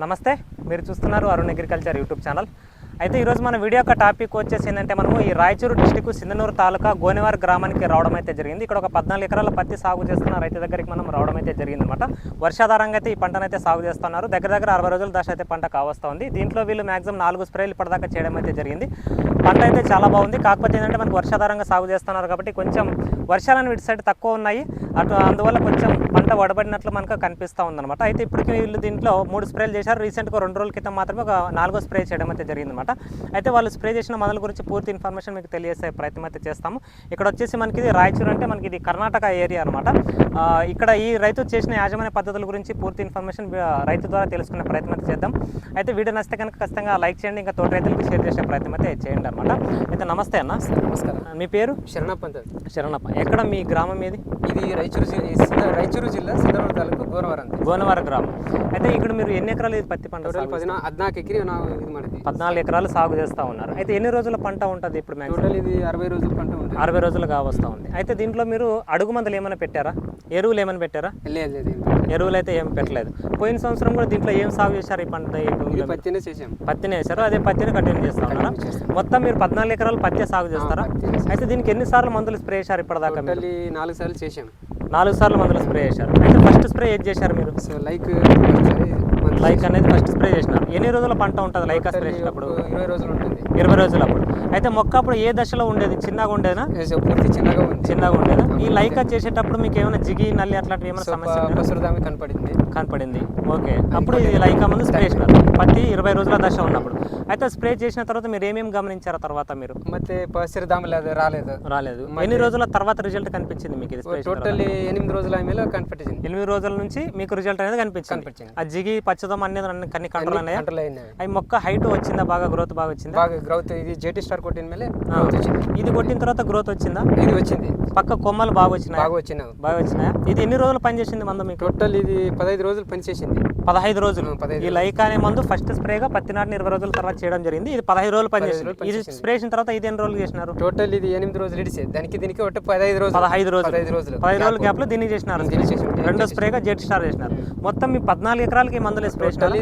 నమస్తే మీరు చూస్తున్నారు అరుణ్ అగ్రికల్చర్ యూట్యూబ్ ఛానల్. అయితే ఈరోజు మన వీడియో యొక్క టాపిక్ వచ్చేసి ఏంటంటే మనము ఈ రాయచూరు డిస్టిక్ సింధనూరు తాలూకా గోనెవారి గ్రామానికి రావడం అయితే జరిగింది. ఇక్కడ ఒక పద్నాలుగు ఎకరాల పత్తి సాగు చేస్తున్న రైతు దగ్గరికి మనం రావడం అయితే జరిగింది అనమాట వర్షాధారంగా అయితే ఈ పంటను అయితే సాగు చేస్తున్నారు. దగ్గర దగ్గర అరవై రోజుల దశ అయితే పంట కావస్తా ఉంది. దీంట్లో వీళ్ళు మాక్సిమం నాలుగు స్ప్రేలు ఇప్పటిదాకా చేయడం అయితే జరిగింది. పంట అయితే చాలా బాగుంది. కాకపోతే ఏంటంటే మనకు వర్షాధారంగా సాగు చేస్తున్నారు కాబట్టి కొంచెం వర్షాలను వీటి సైడ్ తక్కువ ఉన్నాయి. అటు అందువల్ల కొంచెం పంట వడబడినట్లు మనకు కనిపిస్తూ ఉందన్నమాట. అయితే ఇప్పటికి వీళ్ళు దీంట్లో మూడు స్ప్రేలు చేశారు. రీసెంట్గా రెండు రోజుల క్రితం మాత్రమే ఒక నాలుగో స్ప్రే చేయడం అయితే జరిగిందన్నమాట. అయితే వాళ్ళు స్ప్రే చేసిన మందుల గురించి పూర్తి ఇన్ఫర్మేషన్ మీకు తెలియజేసే ప్రయత్నం అయితే చేస్తాము. ఇక్కడ వచ్చేసి మనకి ఇది రాయచూరు అంటే మనకి ఇది కర్ణాటక ఏరియా అనమాట ఇక్కడ ఈ రైతు చేసిన యాజమాన్య పద్ధతుల గురించి పూర్తి ఇన్ఫర్మేషన్ రైతు ద్వారా తెలుసుకునే ప్రయత్నం అయితే చేద్దాం. అయితే వీడియో నచ్చితే కనుక ఖచ్చితంగా లైక్ చేయండి ఇంకా తోటి రైతులకి షేర్ చేసే ప్రయత్నం అయితే చేయండి అనమాట అయితే నమస్తే అన్న. నమస్కారం. మీ పేరు? శరణప్ప అంతే. శరణప్ప. ఎక్కడ మీ గ్రామం ఏది? ఇది రాయచూరు జి- ఈ సింధ- రాయచూరు జిల్లా సింధనూరు తాలూకు గోనవరం. గోనవార గ్రామం. అయితే ఇక్కడ మీరు ఎన్ని ఎకరాలు ఇది పత్తి పంట పద్నాలుగు ఎకరాలు సాగు చేస్తూ ఉన్నారు. అయితే ఎన్ని రోజుల పంట ఉంటుంది ఇప్పుడు టోటల్ ఇది అరవై రోజుల పంట ఉంటుంది. అరవై రోజులు కావస్తా ఉంది. అయితే దీంట్లో మీరు అడుగు మందులు ఏమైనా పెట్టారా? ఎరువులు ఏమైనా పెట్టారా? లేదు ఎరువులు అయితే ఏం పెట్టలేదు. పోయిన సంవత్సరం కూడా దీంట్లో ఏం సాగు చేశారు ఈ పంట? పత్తినే చేసాం పత్తిని వేశారు అదే పత్తిని కంటిన్యూ చేస్తా ఉన్నారా. మొత్తం మీరు పద్నాలుగు ఎకరాలు పత్తి సాగు చేస్తారా? అయితే దీనికి ఎన్నిసార్లు మందులు స్ప్రే చేశారు ఇప్పటిదాకా నాలుగు సార్లు చేసాం నాలుగు సార్లు మందులు స్ప్రే చేశారు. అయితే ఫస్ట్ స్ప్రే ఏది చేశారు మీరు? లైక్ లైక్ అనేది ఫస్ట్ స్ప్రే చేసినారు ఎన్ని రోజుల పంట ఉంటుంది లైక్ స్ప్రే టోటల్ చేసినప్పుడు ఒక ఇరవై రోజులు ఉంటుంది ఇరవై రోజులు అప్పుడు అయితే మొక్క అప్పుడు ఏ దశలో ఉండేది చిన్నగా ఉండేనా ఏ సో పూర్తి చిన్నగా ఉంది చిన్నగా ఉండేదా ఈ లైకా చేసేటప్పుడు మీకు ఏమైనా జిగి నల్లి అట్లాంటివి ఏమైనా సో సమస్య ఉందా? పసురుదామి కనపడింది కనపడింది ఓకే అప్పుడు ఇది లైకా ముందు స్ప్రే చేసినారు పత్తి ఇరవై రోజుల దశ ఉన్నప్పుడు అయితే స్ప్రే చేసిన తర్వాత మీరు ఏమేమి గమనించారు తర్వాత మీరు ಮತ್ತೆ పసురుదామి లేదు రాలేదు రాలేదు ఎన్ని రోజుల తర్వాత రిజల్ట్ కనిపించింది మీకు ఇది స్ప్రే చేసిన తర్వాత? టోటల్ ఎనిమిది రోజుల ఆమెలో కనపట్టింది ఎనిమిది రోజుల నుంచి మీకు రిజల్ట్ అనేది కనిపించింది కనిపించింది. ఆ జిగి పచ్చదం అనేది అన్ని కన్ని కంట్రోల్ కంట్రోల్ అవి మొక్క హైట్ వచ్చిందా? బాగా గ్రోత్ బాగా వచ్చిందా? బాగా గ్రౌత్. ఇది జేటీ స్టార్ కొట్టిన వచ్చింది. ఇది కొట్టిన తర్వాత గ్రోత్ వచ్చిందా? ఇది వచ్చింది. పక్క కొమ్మలు బాగా వచ్చినాయి? బాగా వచ్చినావు బాగా వచ్చినాయా? ఇది ఎన్ని రోజులు పనిచేసింది మందు మీకు? టోటల్ ఇది పదహైదు రోజులు పనిచేసింది. పదహైదు రోజులు. ఈ లైకా అనే మందు ఫస్ట్ స్ప్రేగా పత్తి నాటిన ఇరవై రోజుల తర్వాత చేయడం జరిగింది. ఇది పదహైదు రోజులు పనిచేసింది. ఇది స్ప్రే చేసిన తర్వాత ఇది ఎన్ని రోజులు చేసినారు? టోటల్ ఇది ఎనిమిది రోజులు ఇడిసే దానికి దీనికి ఒకటి పదహైదు రోజులు. పదహైదు రోజులు. పదహైదు రోజులు. పదహైదు రోజుల గ్యాప్. లో దీన్ని చేసినారు. రెండో స్ప్రేగా జెట్ స్టార్ చేసినారు. మొత్తం మీ పద్నాలుగు ఎకరాలకి మందులు టోటల్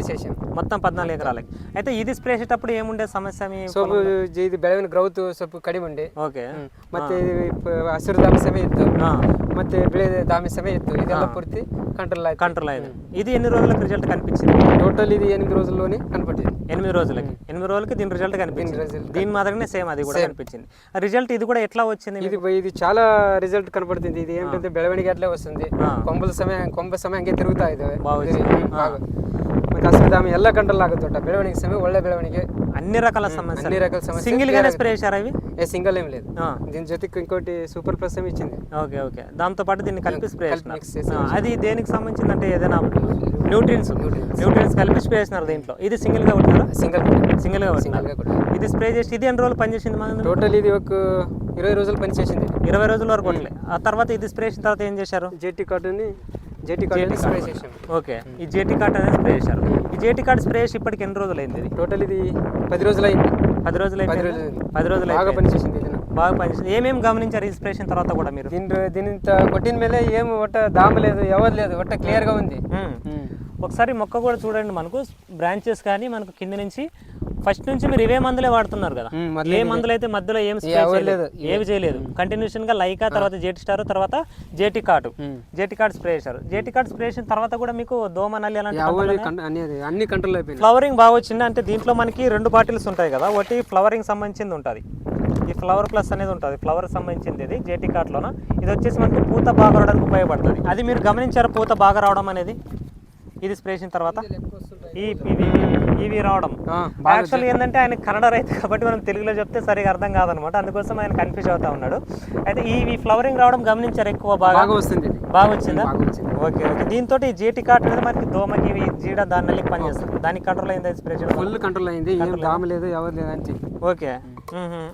మొత్తం పద్నాలుగు ఎకరాలకి. అయితే ఇది స్ప్రే ఏముండే సమస్య మీ ಸೊಪ್ಪು ಜಿ- ಇದು ಬೆಳವಿನ ಗ್ರೌತ್ ಸ್ವಲ್ಪ ಕಡಿಮೆ ಉಂಡೆ ಓಕೆ ಹ್ಮ್. ಮತ್ತೆ ಪ- ಹಸಿರು ದಾಮಿ ಸಮಯ ಇತ್ತು ಮತ್ತೆ ಬಿಳಿ ದಾಮಿ ಸಮಯ ಇತ್ತು కంట్రోల్ అయింది ఇది ఎన్ని రోజులకు రిజల్ట్ కనిపించింది? టోటల్ ఇది ఎనిమిది రోజుల్లోనే కనపట్టింది ఎనిమిది రోజులకి. ఎనిమిది రోజులకి దీని రిజల్ట్ కనిపించింది. result దీని మాదిరిగానే సేమ్ అది కూడా కనిపించింది. రిజల్ట్ ఇది కూడా ఎట్లా వచ్చింది ఇది మీకు? ఇది చాలా రిజల్ట్ కనపడుతుంది. ఇది ఏంటంటే బెళవణిగి అట్లే వస్తుంది. కొంబల సమయం కొంబ సమయం హంగే తిరుగుతాయి ఇదే బాగా. కసిదామి ఎల్ల కంటల ಆಗುತ್ತೆ ದೊಡ್ಡ ಬೆಳವಣಿಗೆ ಸಮಯ ಒಳ್ಳೆ ಬೆಳವಣಿಗೆ అన్ని రకాల సమస్యలు. అన్ని రకాల సమస్యలు. సింగిల్ గానే స్ప్రే చేశారు అవి ఏ సింగిల్ ఏం లేదు. దీని జతికి ఇంకోటి సూపర్ ప్లస్ ఏమి ఇచ్చింది. Okay okay. దాంతో పాటు దీన్ని కలిపి స్ప్రే చేసినారు అది దేనికి సంబంధించింది అంటే ఏదైనా న్యూట్రియన్స్ న్యూట్రియన్స్ కలిపి స్ప్రే చేసినారు దీంట్లో. ఇది సింగిల్గా ఉంటారా సింగిల్ సింగిల్గా సింగిల్గా ఇది స్ప్రే చేసి ఇది ఎన్ని రోజులు పనిచేసింది మనం టోటల్ ఇది ఒక ఇరవై రోజులు పనిచేసింది ఇరవై రోజుల వరకు కొట్టలే. ఆ తర్వాత ఇది స్ప్రే చేసిన తర్వాత ఏం చేశారు? జెట్టి కార్డుని జేటీ కార్డుని స్ప్రే చేసాం ఓకే. ఈ జేటీ కార్డ్ అనేది స్ప్రే చేశారు. ఈ జేటీ కార్డ్ స్ప్రే చేసి ఇప్పటికి ఎన్ని రోజులు అయింది టోటల్ ఇది పది రోజులు అయింది పది రోజులు పది? రోజులు పది రోజులు బాగా. పనిచేసింది బాగా పనిచేసింది. ఏమేమి గమనించారు చేసిన తర్వాత కూడా మీరు? దీని దీని కొట్టిన ಮೇಲೆ ఏం ఒట్ట దామ లేదు ఎవరు లేదు. ఒట్ట క్లియర్గా ఉంది. ఒకసారి మొక్క కూడా చూడండి మనకు. బ్రాంచెస్ కానీ మనకు కింద నుంచి ఫస్ట్ నుంచి మీరు ఇవే మందులే వాడుతున్నారు కదా. ఏ మందులు అయితే మధ్యలో ఏం చేయలేదు లేదు. ఏవి చేయలేదు. కంటిన్యూషన్గా లైకా తర్వాత జేటి స్టార్ తర్వాత JT card. JT card spray చేశారు. జేటి కార్డ్ స్ప్రే చేసిన తర్వాత కూడా మీకు దోమ నల్లి అలాంటి కంట్రోల్ ఫ్లవరింగ్ బాగా వచ్చింది అంటే దీంట్లో మనకి రెండు బాటిల్స్ ఉంటాయి కదా. ఒకటి ఫ్లవరింగ్ సంబంధించింది ఉంటుంది. ఈ ఫ్లవర్ ప్లస్ అనేది ఉంటుంది. ఫ్లవర్ సంబంధించింది ఇది జేటీ కార్ట్లోన ఇది వచ్చేసి మనకి పూత బాగా రావడానికి ఉపయోగపడుతుంది. అది మీరు గమనించారు? పూత బాగా రావడం అనేది? ఇది స్ప్రే చేసిన తర్వాత ఈ ఇవి ఇవి రావడం. యాక్చువల్ ఏంటంటే ఆయన కన్నడ రైతు కాబట్టి మనం తెలుగులో చెప్తే సరిగా అర్థం కాదనమాట. అందుకోసం ఆయన కన్ఫ్యూజ్ అవుతా ఉన్నాడు. అయితే ఈ ఫ్లవరింగ్ రావడం గమనించారు ఎక్కువ బాగా? బాగా వస్తుంది. బాగా వచ్చిందా? బాగా వచ్చింది. Okay okay. దీంతో ఈ జేటీ కార్ట్ అనేది మనకి దోమకి ఇవి జీడ దాని పనిచేస్తుంది దానికి కంట్రోల్ అయింది స్ప్రే చేయడం? ఫుల్ కంట్రోల్ అయింది. దామ లేదు ఎవరు లేదు అని ఓకే.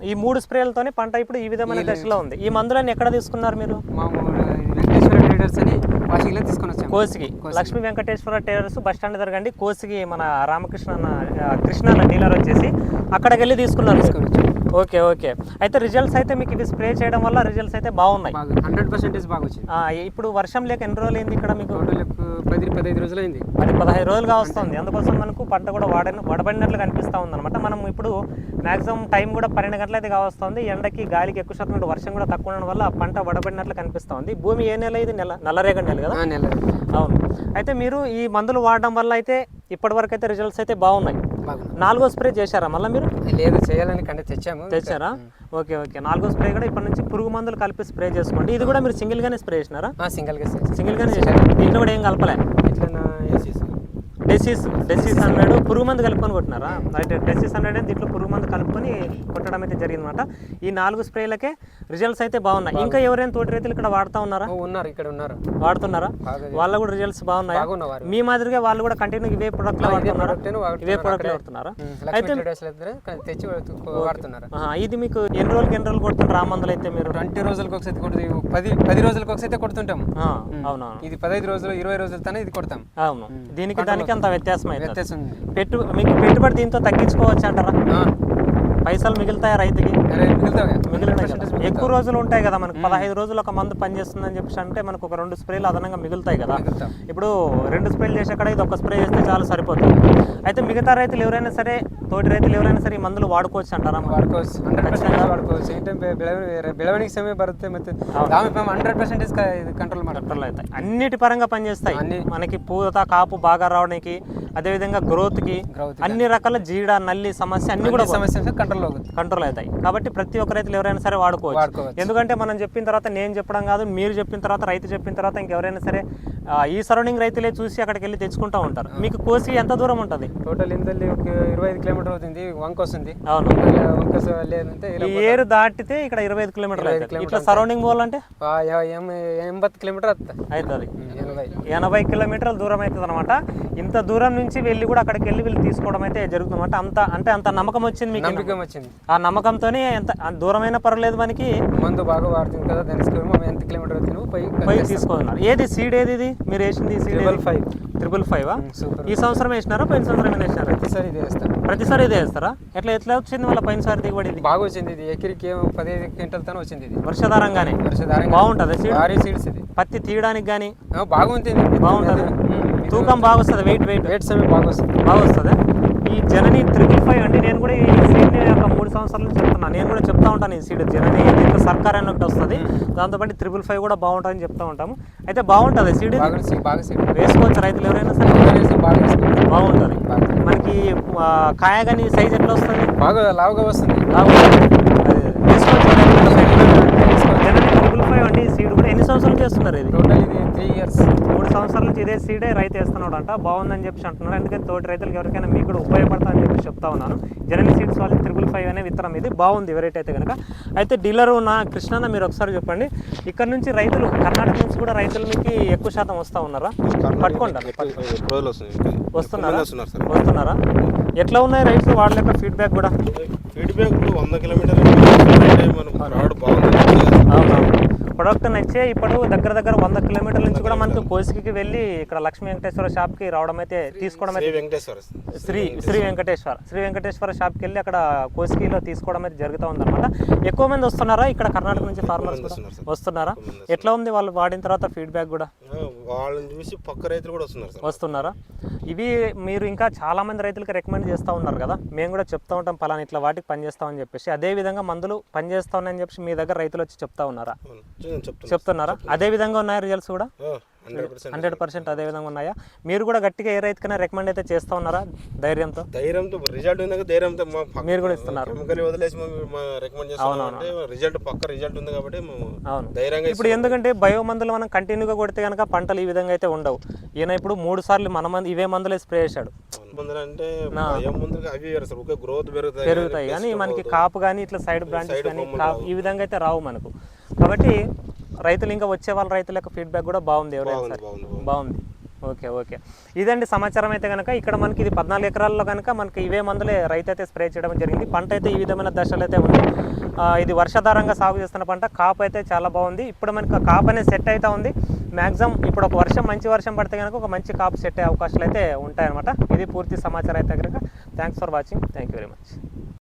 ఈ మూడు స్ప్రేలతోనే పంట ఇప్పుడు ఈ విధమైన దశలో ఉంది. ఈ మందులన్నీ ఎక్కడ తీసుకున్నారు మీరు? మా వాషింగ్లో తీసుకొని వచ్చాము. Kosigi. Lakshmi Venkateswara tailors bus stand జరగండి కోసిగి మన రామకృష్ణ కృష్ణ డీలర్ వచ్చేసి అక్కడికి వెళ్ళి తీసుకున్నారు. తీసుకొని ఓకే ఓకే. అయితే రిజల్ట్స్ అయితే మీకు ఇవి స్ప్రే చేయడం వల్ల రిజల్ట్స్ అయితే బాగున్నాయి. బాగా హండ్రెడ్ పర్సెంటేజ్ బాగా వచ్చింది. ఇప్పుడు వర్షం లేక ఎన్ని రోజులు అయింది ఇక్కడ మీకు? పది పదహైదు రోజులు అయింది పది పదహైదు రోజులుగా వస్తుంది. అందుకోసం మనకు పంట కూడా వాడని వడబడినట్లు కనిపిస్తూ ఉందన్నమాట. మనం ఇప్పుడు మాక్సిమం టైం కూడా పన్నెండు గంటల అయితే కావస్తుంది. ఎండకి గాలికి ఎక్కువ శాతం వర్షం కూడా తక్కువ ఉండడం వల్ల పంట వడబడినట్లు కనిపిస్తూ ఉంది. భూమి ఏ నెల ఇది? నెల నల్లరేగడి నెల కదా? ఆ, నెల. అవును. అయితే మీరు ఈ మందులు వాడడం వల్ల అయితే ఇప్పటివరకు అయితే రిజల్ట్స్ అయితే బాగున్నాయి. నాలుగో స్ప్రే చేశారా మళ్ళీ మీరు? లేదు చేయాలని కంటే తెచ్చాము. తెచ్చారా? Okay okay. నాలుగో స్ప్రే కూడా ఇప్పటి నుంచి పురుగు మందులు కలిపి స్ప్రే చేసుకోండి. ఇది కూడా మీరు సింగిల్గానే స్ప్రే చేసినారా? సింగిల్గా సింగిల్గానే చేశారు. దీంట్లో కూడా ఏం కలపలే? ఇట్లా డెసిస్ డెసిస్ హండ్రెడ్ పురుగు మందు కలుపుకొని కొట్టినారా? అయితే డెసిస్ హండ్రెడ్ దీంట్లో పురుగు మందు కలుపుకొని కొట్టడం అయితే జరిగిందన్నమాట. ఈ నాలుగు స్ప్రేలకే రిజల్ట్స్ అయితే బాగున్నాయి. ఇంకా ఎవరైనా తోటి రైతులు ఇక్కడ వాడుతూ ఉన్నారా? ఉన్నారు ఇక్కడ ఉన్నారు. వాడుతున్నారా? వాళ్ళ కూడా రిజల్ట్స్ బాగున్నాయి? మీ మాదిరిగా వాళ్ళు కూడా కంటిన్యూ ఇవే వాడుతున్నారు. ఇవే ప్రొడక్ట్లు అక్కడే. వాడుతున్నారా? తెచ్చి వాడు- వాడుతున్నారు. ఇది మీకు ఎన్ని రోజులకి ఎన్ని రోజులు కొడుతున్నారు ఆ మందులు అయితే మీరు? ట్వంటీ రోజులకు ఒకసారి కొడుతుంది పది పది రోజులకు ఒకసారి కొడుతుంటాం. ఆ, అవునవును. ఇది పదహైదు రోజులు ఇరవై రోజుల తన ఇది కొడతాం. అవును. దీనికి దానికి అంత వ్యత్యాసం అవుతుంది. వ్యత్యాసం. ఉంది పెట్టు మీకు పెట్టుబడి దీంతో తగ్గించుకోవచ్చు అంటారా? పైసలు మిగులుతాయా రైతుకి? అరే మిగులుతావా? మిగులుతాయి. 100% కదా. ఎక్కువ రోజులు ఉంటాయి కదా మనకు. పదహైదు రోజులు ఒక మందు పనిచేస్తుందని చెప్పేసి అంటే మనకు ఒక రెండు స్ప్రేలు అదనంగా మిగులుతాయి కదా. ఇప్పుడు రెండు స్ప్రేలు చేసే ఇది ఒక స్ప్రే చేస్తే చాలా సరిపోతుంది. అయితే మిగతా రైతులు ఎవరైనా సరే తోటి రైతులు ఎవరైనా సరే మందులు వాడుకోవచ్చు అంటారా వాడుకోవచ్చు. హండ్రెడ్ పర్సెంట్ వాడుకోవచ్చు. ఏంటంటే బెలవనికి పడితే హండ్రెడ్ పర్సెంట్ కంట్రోల్ కంట్రోల్ అవుతాయి. అన్నిటి పరంగా పనిచేస్తాయి. అన్ని మనకి పూత కాపు బాగా రావడానికి అదేవిధంగా గ్రోత్కి అన్ని రకాల జీడ నల్లి సమస్య అన్ని కూడా సమస్య కంట్రోల్ కంట్రోల్ అవుతాయి. కాబట్టి ప్రతి ఒక్క రైతులు ఎవరైనా సరే వాడుకోవచ్చు. ఎందుకంటే మనం చెప్పిన తర్వాత నేను చెప్పడం కాదు మీరు చెప్పిన తర్వాత రైతు చెప్పిన తర్వాత ఇంకెవరైనా సరే ఈ సరౌండింగ్ రైతులే చూసి అక్కడికి వెళ్ళి తెచ్చుకుంటా ఉంటారు. మీకు కోసి ఎంత దూరం ఉంటుంది? టోటల్ ఇంతల్లి ఒక ఇరవై ఐదు కిలోమీటర్ అవుతుంది వంక వస్తుంది. అవును. వంక ఈ ఏరు దాటితే ఇక్కడ ఇరవై ఐదు కిలోమీటర్ ఇట్లా సరౌండింగ్ పోవాలంటే? ఎంబత్ కిలోమీటర్ అవుతుంది. ఎనభై. కిలోమీటర్ల దూరం అవుతుంది అనమాట ఇంత దూరం నుంచి వెళ్ళి కూడా అక్కడికి వెళ్ళి వీళ్ళు తీసుకోవడం అయితే జరుగుతుందన్నమాట. అంత అంటే అంత నమ్మకం వచ్చింది మీకు నమ్మకం వచ్చింది. ఆ నమ్మకంతోనే ఎంత దూరమైన పర్లేదు మనకి. మందు బాగా వాడుతుంది కదా దానికి ఎంత కిలోమీటర్ పోయి పోయి తీసుకున్నారు ఏది సీడ్ ఏది ఇది? మీరు వేసింది seed triple five triple five ఈ సంవత్సరం వేసినారా? పోయిన సంవత్సరం వేసినారా? ప్రతిసారి ఇది వేస్తాం. ప్రతిసారి ఇదే వేస్తారా? ఎట్లా ఎట్లా వచ్చింది మళ్ళీ పోయినసారి దిగుబడి ఇది? బాగా వచ్చింది ఇది. ఎకరికి పదిహేను క్వింటల్ తన వచ్చింది ఇది. వర్షాధారంగానే? వర్షధారంగా బాగుంటుంది సీడ్ భారీ సీడ్స్ ఇది. పత్తి తీయడానికి కానీ బాగుంటుంది. బాగుంటుంది? తూకం బాగా వస్తుంది వెయిట్ వెయిట్ వెయిట్ సమయం బాగా వస్తుంది బాగా వస్తుంది ఈ జనని త్రిపుల్ ఫైవ్ అండి. నేను కూడా ఈ సీడ్ ఒక మూడు సంవత్సరాల నుంచి చెప్తున్నాను నేను కూడా చెప్తా ఉంటాను ఈ సీడ్ జనని దీంట్లో సర్కార్ అని ఒకటి వస్తుంది దాంతోపాటు త్రిపుల్ ఫైవ్ కూడా బాగుంటుందని చెప్తా ఉంటాము. అయితే బాగుంటుంది సీడ్? వేసుకోవచ్చు రైతులు ఎవరైనా సరే. బాగుంటుంది. బాగా మనకి ఆ, కాయ కానీ సైజ్ ఎట్లా వస్తుంది? బాగా లావుగా వస్తుంది. అది వేసుకోవచ్చు. జనని త్రిపుల్ ఫైవ్ అండి. ఈ సీడ్ కూడా ఎన్ని సంవత్సరాలు చేస్తున్నారు ఇది? టోటల్ ఇది త్రీ ఇయర్స్. మూడు సంవత్సరాల నుంచి ఇదే సీడే రైతు వేస్తున్నాడు అంట బాగుందని చెప్పి అంటున్నారు. ఎందుకంటే తోటి రైతులకు ఎవరికైనా మీకు కూడా ఉపయోగపడతా అని చెప్పి చెప్తా ఉన్నాను. జనని సీడ్స్ వాళ్ళు త్రిబుల్ ఫైవ్ అనే విత్తనం ఇది. బాగుంది వెరైటీ అయితే కనుక అయితే డీలర్ నా కృష్ణన్న మీరు ఒకసారి చెప్పండి. ఇక్కడ నుంచి రైతులు కర్ణాటక నుంచి కూడా రైతులు మీకు ఎక్కువ శాతం వస్తూ ఉన్నారా? ఇంకా. వస్తున్నారా? వస్తున్నారు ఎట్లా ఉన్నాయి రైతులు వాళ్ళ యొక్క ఫీడ్బ్యాక్ కూడా? ఫీడ్బ్యాక్ వంద కిలోమీటర్లు. ప్రొడక్ట్ నచ్చే ఇప్పుడు దగ్గర దగ్గర వంద కిలోమీటర్ల నుంచి కూడా మనకు కోసికి వెళ్ళి ఇక్కడ లక్ష్మీ వెంకటేశ్వర షాప్కి రావడం అయితే తీసుకోవడం అయితే శ్రీ వెంకటేశ్వర శ్రీ శ్రీ వెంకటేశ్వర. శ్రీ వెంకటేశ్వర షాప్కి వెళ్ళి అక్కడ కోసికిలో తీసుకోవడం అయితే జరుగుతూ ఉందన్నమాట. ఎక్కువ మంది వస్తున్నారా? ఇక్కడ కర్ణాటక నుంచి ఫార్మర్స్ వస్తున్నారు ఎట్లా ఉంది వాళ్ళు వాడిన తర్వాత ఫీడ్బ్యాక్ కూడా? వాళ్ళని చూసి పక్క రైతులు కూడా వస్తున్నారు వస్తున్నారా? ఇవి మీరు ఇంకా చాలా మంది రైతులకి రికమెండ్ చేస్తూ ఉన్నారు కదా? మేము కూడా చెప్తా ఉంటాం పలానా ఇట్లా వాటికి పనిచేస్తామని చెప్పేసి. అదే విధంగా మందులు పనిచేస్తా ఉన్నాయని చెప్పి మీ దగ్గర రైతులు వచ్చి చెప్తా ఉన్నారా? చెప్తున్నారా? అదే విధంగా ఉన్నాయి రిజల్ట్స్ కూడా? Hundred percent. అదే విధంగా ఉన్నాయా? మీరు కూడా గట్టిగా ఏ రైతుకైనా రికమెండ్ అయితే చేస్తూ ఉన్నారా ధైర్యంతో? ధైర్యంతో రిజల్ట్ ఉంది ధైర్యంతో మీరు కూడా ఇస్తున్నారు. వదిలేసి రికమెండ్ చేస్తాం రిజల్ట్ పక్క రిజల్ట్ ఉంది కాబట్టి అవును. ధైర్యంగా ఇప్పుడు ఎందుకంటే బయో మందులు మనం కంటిన్యూగా కొడితే కనుక పంటలు ఈ విధంగా అయితే ఉండవు. ఈయన ఇప్పుడు మూడు సార్లు మన మంది ఇవే మందులే స్ప్రే చేశాడు. అంటే అవి గ్రోత్ పెరుగుతాయి పెరుగుతాయి కానీ మనకి కాపు కానీ ఇట్లా సైడ్ బ్రాంచెస్ కానీ కాపు ఈ విధంగా అయితే రావు మనకు. కాబట్టి రైతులు ఇంకా వచ్చే వాళ్ళ రైతుల యొక్క ఫీడ్బ్యాక్ కూడా బాగుంది ఎవరైనా సరే. బాగుంది ఓకే ఓకే. ఇదండి సమాచారం అయితే కనుక ఇక్కడ మనకి ఇది పద్నాలుగు ఎకరాల్లో కనుక మనకి ఇవే మందులే రైతు అయితే స్ప్రే చేయడం జరిగింది. పంట అయితే ఈ విధమైన దశలు అయితే ఉంది. ఇది వర్షాధారంగా సాగు చేస్తున్న పంట. కాపు అయితే చాలా బాగుంది. ఇప్పుడు మనకి కాపు అనేది సెట్ అయితే ఉంది. మ్యాక్సిమం ఇప్పుడు ఒక వర్షం మంచి వర్షం పడితే కనుక ఒక మంచి కాపు సెట్ అయ్యే అవకాశాలు అయితే ఉంటాయన్నమాట. ఇది పూర్తి సమాచారం అయితే కనుక thanks for watching thank you very much